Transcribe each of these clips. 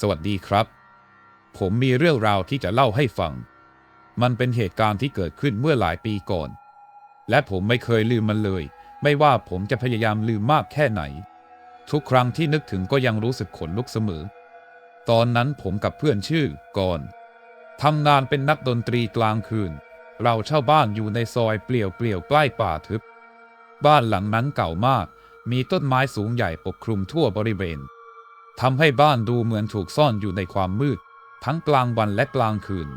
สวัสดีครับ ผมมีเรื่องราวที่จะเล่าให้ฟัง มันเป็นเหตุการณ์ที่เกิดขึ้นเมื่อหลายปีก่อน และผมไม่เคยลืมมันเลย ไม่ว่าผมจะพยายามลืมมากแค่ไหน ทุกครั้งที่นึกถึงก็ยังรู้สึกขนลุกเสมอ ตอนนั้นผมกับเพื่อนชื่อกอนทำงานเป็นนักดนตรีกลางคืน เราเช่าบ้านอยู่ในซอยเปลี่ยวเปลี่ยวๆใกล้ป่าทึบ บ้านหลังนั้นเก่ามาก มีต้นไม้สูงใหญ่ปกคลุมทั่วบริเวณ ทำให้บ้านดูเหมือนถูกซ่อนอยู่ในความมืด ทั้งกลางวันและกลางคืน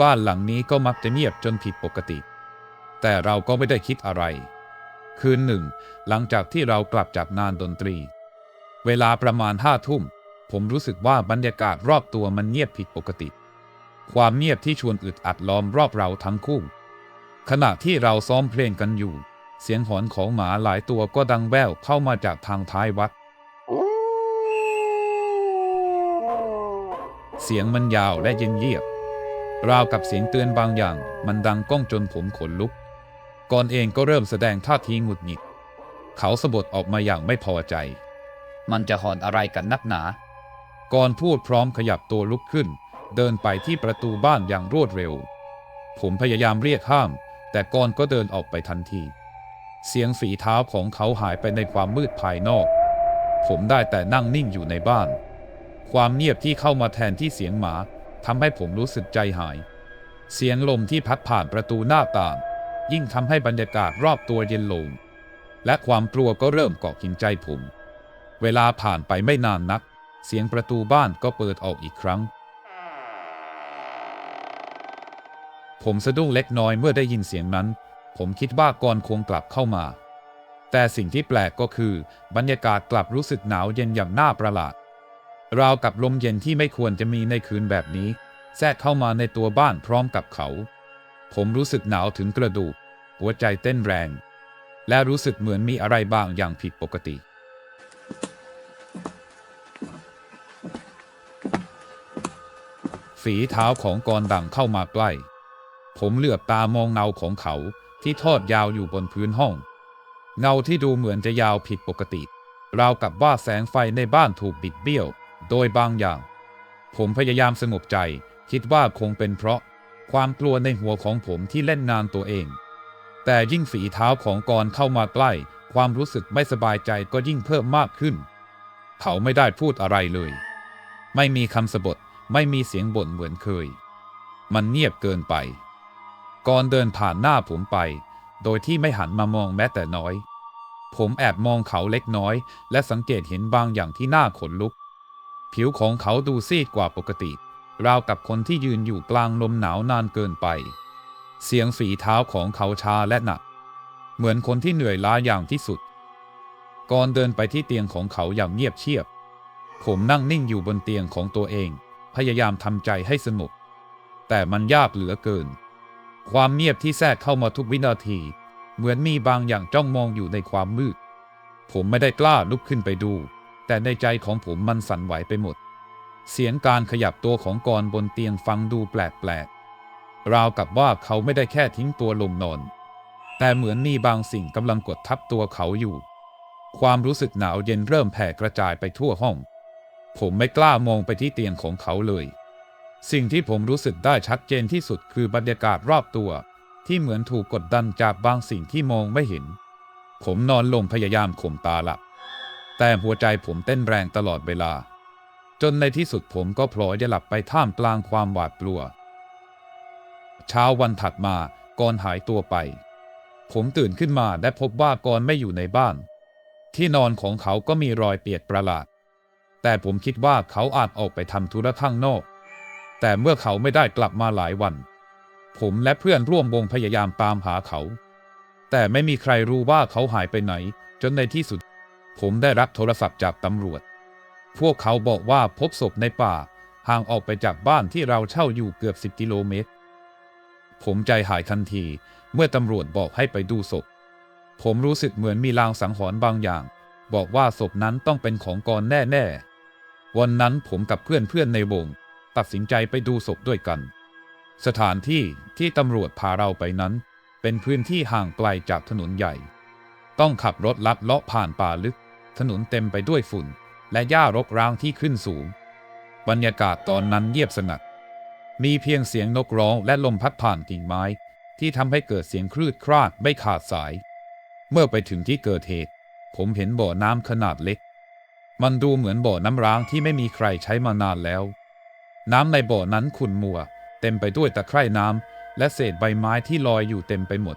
บ้านหลังนี้ก็มักจะเงียบจนผิดปกติ แต่เราก็ไม่ได้คิดอะไร คืนหนึ่ง หลังจากที่เรากลับจากงานดนตรี เวลาประมาณห้าทุ่ม ผมรู้สึกว่าบรรยากาศรอบตัวมันเงียบผิดปกติ ความเงียบที่ชวนอึดอัดล้อมรอบเราทั้งคู่ ขณะที่เราซ้อมเพลงกันอยู่ เสียงหอนของหมาหลายตัวก็ดังแว่วเข้ามาจากทางท้ายวัด เสียงมันยาวและเย็นเยียบ ราวกับเสียงเตือนบางอย่าง มันดังก้องจนผมขนลุก ก่อนเองก็เริ่มแสดงท่าทีหงุดหงิด เขาสะบดออกมาอย่างไม่พอใจ มันจะหอนอะไรกันนักหนา ก่อนพูดพร้อมขยับตัวลุกขึ้น เดินไปที่ประตูบ้านอย่างรวดเร็ว ผมพยายามเรียกห้าม แต่ก่อนก็เดินออกไปทันที เสียงฝีเท้าของเขาหายไปในความมืดภายนอก ผมได้แต่นั่งนิ่งอยู่ในบ้าน ความเงียบที่เข้ามาแทนที่เสียงหมาทำให้ผมรู้สึกใจหาย เสียงลมที่พัดผ่านประตูหน้าต่าง ยิ่งทำให้บรรยากาศรอบตัวเย็นลง และความกลัวก็เริ่มเกาะกินใจผม เวลาผ่านไปไม่นานนัก เสียงประตูบ้านก็เปิดออกอีกครั้ง ผมสะดุ้งเล็กน้อยเมื่อได้ยินเสียงนั้น ผมคิดว่ากรคงกลับเข้ามา แต่สิ่งที่แปลกก็คือบรรยากาศกลับรู้สึกหนาวเย็นอย่างน่าประหลาด ราวกับลมเย็นที่ไม่ควรจะมีในคืนแบบนี้ แทรกเข้ามาในตัวบ้านพร้อมกับเขา ผมรู้สึกหนาวถึงกระดูก หัวใจเต้นแรง และรู้สึกเหมือนมีอะไรบางอย่างผิดปกติ ฝีเท้าของกรดังเข้ามาใกล้ ผมเหลือบตามองเงาของเขาที่ทอดยาวอยู่บนพื้นห้อง เงาที่ดูเหมือนจะยาวผิดปกติ ราวกับว่าแสงไฟในบ้านถูกบิดเบี้ยว โดยบางอย่าง ผมพยายามสงบใจ คิดว่าคงเป็นเพราะความกลัวในหัวของผมที่เล่นงานตัวเอง แต่ยิ่งฝีเท้าของกรเข้ามาใกล้ ความรู้สึกไม่สบายใจก็ยิ่งเพิ่มมากขึ้น เขาไม่ได้พูดอะไรเลย ไม่มีคำสบทไม่มีเสียงบ่นเหมือนเคย มันเงียบเกินไปก่อนเดินผ่านหน้าผมไป โดยที่ไม่หันมามองแม้แต่น้อย ผมแอบมองเขาเล็กน้อย และสังเกตเห็นบางอย่างที่น่าขนลุก ผิวของเขาดูซีดกว่าปกติ ราวกับคนที่ยืนอยู่กลางลมหนาวนานเกินไป เสียงฝีเท้าของเขาชาและหนัก เหมือนคนที่เหนื่อยล้าอย่างที่สุด ก่อนเดินไปที่เตียงของเขาอย่างเงียบเชียบ ผมนั่งนิ่งอยู่บนเตียงของตัวเอง พยายามทำใจให้สงบ แต่มันยากเหลือเกิน ความเงียบที่แทรกเข้ามาทุกวินาที เหมือนมีบางอย่างจ้องมองอยู่ในความมืด ผมไม่ได้กล้าลุกขึ้นไปดู แต่ในใจของผมมันสั่นไหวไปหมด เสียงการขยับตัวของกรบนเตียงฟังดูแปลกๆ ราวกับว่าเขาไม่ได้แค่ทิ้งตัวลงนอน แต่เหมือนมีบางสิ่งกำลังกดทับตัวเขาอยู่ ความรู้สึกหนาวเย็นเริ่มแผ่กระจายไปทั่วห้อง ผมไม่กล้ามองไปที่เตียงของเขาเลย สิ่งที่ผมรู้สึกได้ชัดเจนที่สุดคือบรรยากาศรอบตัว ที่เหมือนถูกกดดันจากบางสิ่งที่มองไม่เห็น ผมนอนลงพยายามข่มตาหลับ แต่หัวใจผมเต้นแรงตลอดเวลา จนในที่สุดผมก็พลอยจะหลับไปท่ามกลางความหวาดกลัว เช้าวันถัดมากรหายตัวไป ผมตื่นขึ้นมาและพบว่ากรไม่อยู่ในบ้าน ที่นอนของเขาก็มีรอยเปียกประหลาด แต่ผมคิดว่าเขาอาจออกไปทำธุระข้างนอก แต่เมื่อเขาไม่ได้กลับมาหลายวัน ผมและเพื่อนร่วมวงพยายามตามหาเขา แต่ไม่มีใครรู้ว่าเขาหายไปไหน จนในที่สุด ผมได้รับโทรศัพท์จากตำรวจ พวกเขาบอกว่าพบศพในป่า ห่างออกไปจากบ้านที่เราเช่าอยู่เกือบ10กิโลเมตร ผมใจหายทันทีเมื่อตำรวจบอกให้ไปดูศพ ผมรู้สึกเหมือนมีลางสังหรณ์บางอย่าง บอกว่าศพนั้นต้องเป็นของกรแน่ๆ วันนั้นผมกับเพื่อนๆในวง ตัดสินใจไปดูศพด้วยกัน สถานที่ที่ตำรวจพาเราไปนั้น เป็นพื้นที่ห่างไกลจากถนนใหญ่ ต้องขับรถลัดเลาะผ่านป่าลึก ถนนเต็มไปด้วยฝุ่น และหญ้ารกร้างที่ขึ้นสูง บรรยากาศตอนนั้นเงียบสงัด มีเพียงเสียงนกร้องและลมพัดผ่านกิ่งไม้ ที่ทำให้เกิดเสียงคลืดคลาดไม่ขาดสาย เมื่อไปถึงที่เกิดเหตุ ผมเห็นบ่อน้ำขนาดเล็ก มันดูเหมือนบ่อน้ำร้างที่ไม่มีใครใช้มานานแล้ว น้ำในบ่อนั้นขุ่นมัว เต็มไปด้วยตะไคร่น้ำและเศษใบไม้ที่ลอยอยู่เต็มไปหมด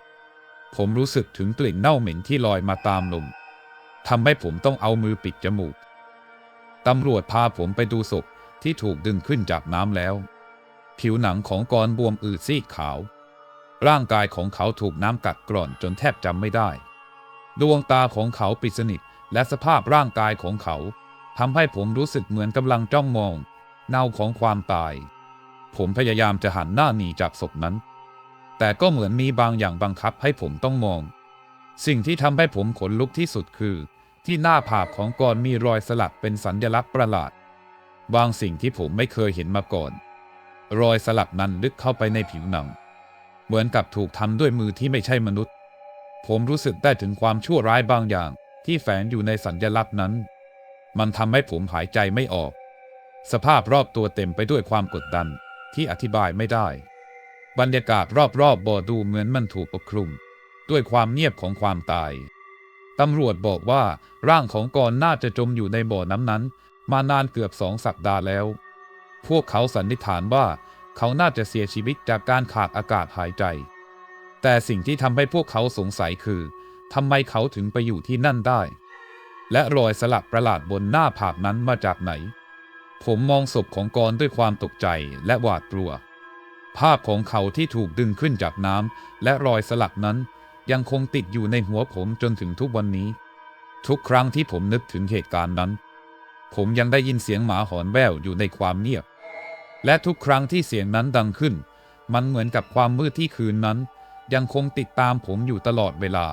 ผมรู้สึกถึงกลิ่นเน่าเหม็นที่ลอยมาตามลม ทำให้ผมต้องเอามือปิดจมูก ตำรวจพาผมไปดูศพที่ถูกดึงขึ้นจากน้ำแล้ว ผิวหนังของกรบวมอืดซีดขาว ร่างกายของเขาถูกน้ำกัดกร่อนจนแทบจำไม่ได้ ดวงตาของเขาปิดสนิทและสภาพร่างกายของเขาทำให้ผมรู้สึกเหมือนกำลังจ้องมองเงาของความตาย ผมพยายามจะหันหน้าหนีจากศพนั้น แต่ก็เหมือนมีบางอย่างบังคับให้ผมต้องมอง สิ่งที่ทำให้ผมขนลุกที่สุดคือ ที่หน้าผากของกรมีรอยสลักเป็นสัญลักษณ์ประหลาด บางสิ่งที่ผมไม่เคยเห็นมาก่อน รอยสลักนั้นลึกเข้าไปในผิวหนัง เหมือนกับถูกทำด้วยมือที่ไม่ใช่มนุษย์ ผมรู้สึกได้ถึงความชั่วร้ายบางอย่างที่แฝงอยู่ในสัญลักษณ์นั้น มันทำให้ผมหายใจไม่ออก สภาพรอบตัวเต็มไปด้วยความกดดันที่อธิบายไม่ได้ บรรยากาศรอบๆบบ่อดูเหมือนมันถูกปกคลุม ด้วยความเงียบของความตาย ตำรวจบอกว่าร่างของกรน่าจะจมอยู่ในบ่อน้ำนั้น มานานเกือบสองสัปดาห์แล้ว พวกเขาสันนิษฐานว่า เขาน่าจะเสียชีวิตจากการขาดอากาศหายใจ แต่สิ่งที่ทำให้พวกเขาสงสัยคือทำไมเขาถึงไปอยู่ที่นั่นได้ และรอยสลักประหลาดบนหน้าผากนั้นมาจากไหน ผมมองศพของกรด้วยความตกใจและหวาดกลัว ภาพของเขาที่ถูกดึงขึ้นจากน้ำและรอยสลักนั้น ยังคงติดอยู่ในหัวผมจนถึงทุกวันนี้ ทุกครั้งที่ผมนึกถึงเหตุการณ์นั้น ผมยังได้ยินเสียงหมาหอนแว่วอยู่ในความเงียบ และทุกครั้งที่เสียงนั้นดังขึ้น มันเหมือนกับความมืดที่คืนนั้น ยังคงติดตามผมอยู่ตลอดเวลา